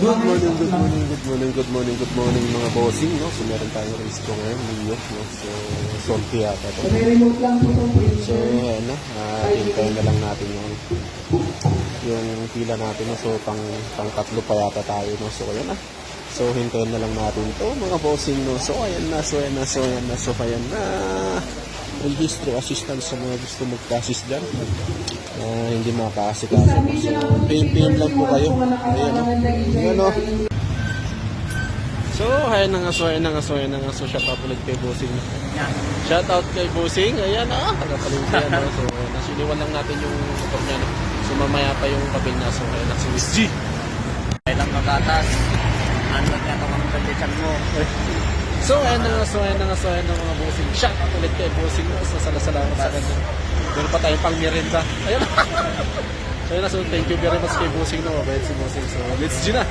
Good morning, good morning, good morning, good morning, good morning mga bossing, no? So meron tayong race ko ngayon, New York, no? So, Solti yata ito. So, ano, uh, hintayin na lang natin yung yung pila natin, no? So, pang, pang tatlo pa yata tayo, no? So, ayan na. So, hintayin na lang natin to mga bossing, no? So, ayan na, so, ayan na, so, ayan na, so, ayan na. Registro assistance sa mga gusto mag-assist dyan. Ah, hindi makakasikaso. So, PM-PM lang po kayo. Ayan, no? So, ayan na nga, so, ayan na nga, so, ayan na nga, so, shout out ulit kay Bossing. Shout out kay Bossing, ayan ah, tagapalimpi yan, no? so, nasiniwan lang natin yung motor niya, no? so, mamaya pa yung kabil na, so, ayan na, si Miss G. Kailang matatas. Ano nga ito ang kondisyon mo? So, ayan na nga, so, ayan na nga, so, ayan na mga Bossing. Shout out ulit kay Bossing, no? so, salamat sa kanya. Meron pa tayong pang merienda. Ayan So, ayan na, so, thank you very much kay Bossing, no? Mabait si Bossing, so, let's G na.